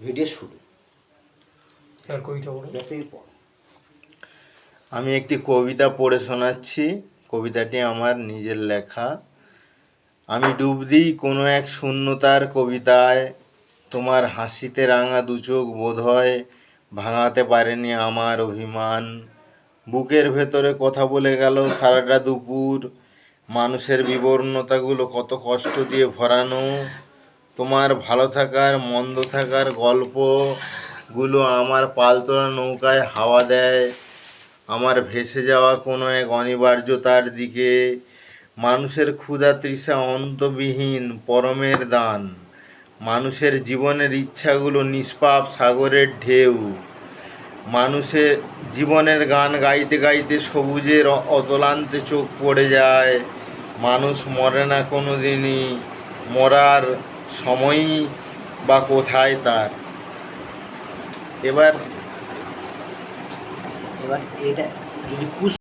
Video শুরু। আমি একটি কবিতা পড়ে শোনাচ্ছি। কবিতাটি আমার নিজের লেখা। আমি ডুব দিই কোনো এক শূন্যতার কবিতায়। তোমার হাসিতে রাঙা দু চোখ বোধ হয় ভাঙাতে পারেনি আমার অভিমান। বুকের ভেতরে কথা বলে গেল সারাটা দুপুর। মানুষের বিবর্ণতাগুলো কত কষ্ট দিয়ে ভরানো। তোমার ভালো থাকার, মন্দ থাকার গল্পগুলো আমার পালতোলা নৌকায় হাওয়া দেয়। আমার ভেসে যাওয়া কোনো এক অনিবার্যতার দিকে। মানুষের ক্ষুধা তৃষা অন্তবিহীন পরমের দান। মানুষের জীবনের ইচ্ছাগুলো নিষ্পাপ সাগরের ঢেউ। মানুষের জীবনের গান গাইতে গাইতে সবুজের অতলান্তে চোখ পড়ে যায়। মানুষ মরে না কোনো দিনই মরার সময়ই বা কোথায় তার? এবার এবার এটা যদি পুষ